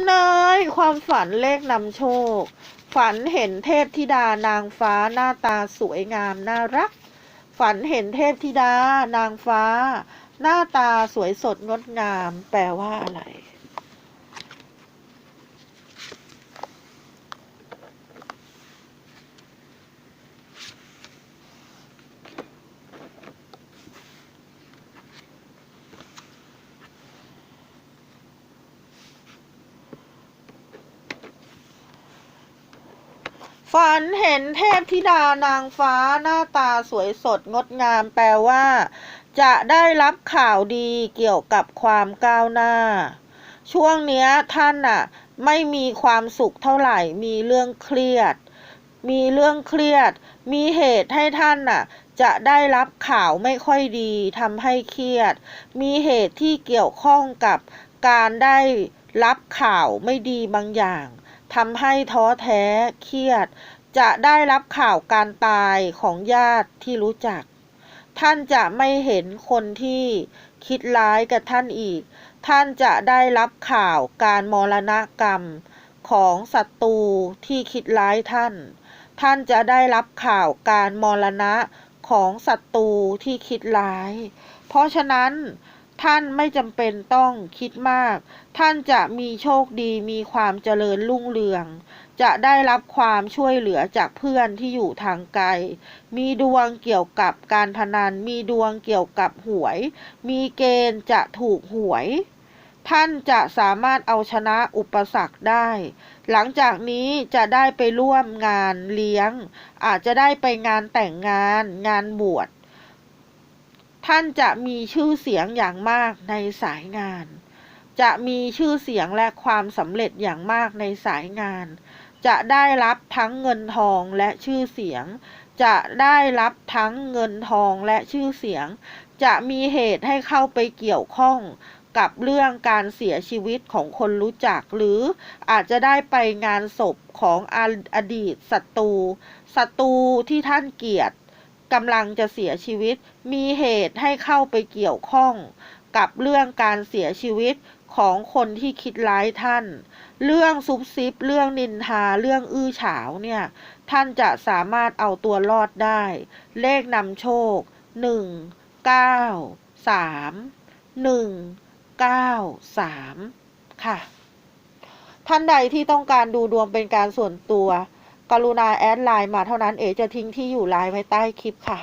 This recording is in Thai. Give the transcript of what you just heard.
ำนายความฝันเลขนำโชค ฝันเห็นเทพธิดานางฟ้าหน้าตาสวยงามน่ารัก ฝันเห็นเทพธิดานางฟ้า หน้าตาสวยสดงดงาม แปลว่าอะไร ฝันเห็นเทพธิดานางฟ้าหน้าตาสวยสดงดงามแปลว่า จะได้รับข่าวดีเกี่ยวกับความก้าวหน้า ช่วงเนี้ยท่านน่ะไม่มีความสุขเท่าไหร่มีเรื่องเครียด มีเรื่องเครียด มีเหตุให้ท่านน่ะ จะได้รับข่าวไม่ค่อยดีทำให้เครียด มีเหตุที่เกี่ยวข้องกับการได้รับข่าวไม่ดีบางอย่าง ทำให้ท้อแท้เครียด จะได้รับข่าวการตายของญาติที่รู้จัก ท่านจะไม่เห็นคนที่คิดร้ายกับท่านอีก ท่านจะได้รับข่าวการมรณกรรมของศัตรูที่คิดร้ายท่าน ท่านจะได้รับข่าวการมรณะของศัตรูที่คิดร้าย เพราะฉะนั้น ท่านไม่จำเป็นต้องคิดมาก ท่านจะมีโชคดีมีความเจริญรุ่งเรือง จะได้รับความช่วยเหลือจากเพื่อนที่อยู่ทางไกล มีดวงเกี่ยวกับการพนัน มีดวงเกี่ยวกับหวย มีเกณฑ์จะถูกหวย ท่านจะสามารถเอาชนะอุปสรรคได้ หลังจากนี้จะได้ไปร่วมงานเลี้ยง อาจจะได้ไปงานแต่งงาน งานบวช ท่านจะมีชื่อเสียงอย่างมากในสายงาน จะมีชื่อเสียงและความสำเร็จอย่างมากในสายงาน จะได้รับทั้งเงินทองและชื่อเสียง จะได้รับทั้งเงินทองและชื่อเสียง จะมีเหตุให้เข้าไปเกี่ยวข้องกับเรื่องการเสียชีวิตของคนรู้จัก หรืออาจจะได้ไปงานศพของออดีตศัตรูศัตรูที่ท่านเกลียด กำลังจะเสียชีวิต มีเหตุให้เข้าไปเกี่ยวข้อง กับเรื่องการเสียชีวิตของคนที่คิดร้ายท่าน เรื่องซุบซิบ เรื่องนินทา เรื่องอื้อฉาวเนี่ย ท่านจะสามารถเอาตัวรอดได้ เลขนำโชคหนึ่งเก้าสามหนึ่งเก้าสามค่ะ ท่านใดที่ต้องการดูดวงเป็นการส่วนตัว กรุณาแอดไลน์มาเท่านั้นเอจะทิ้งที่อยู่ไลน์ไว้ใต้คลิปค่ะ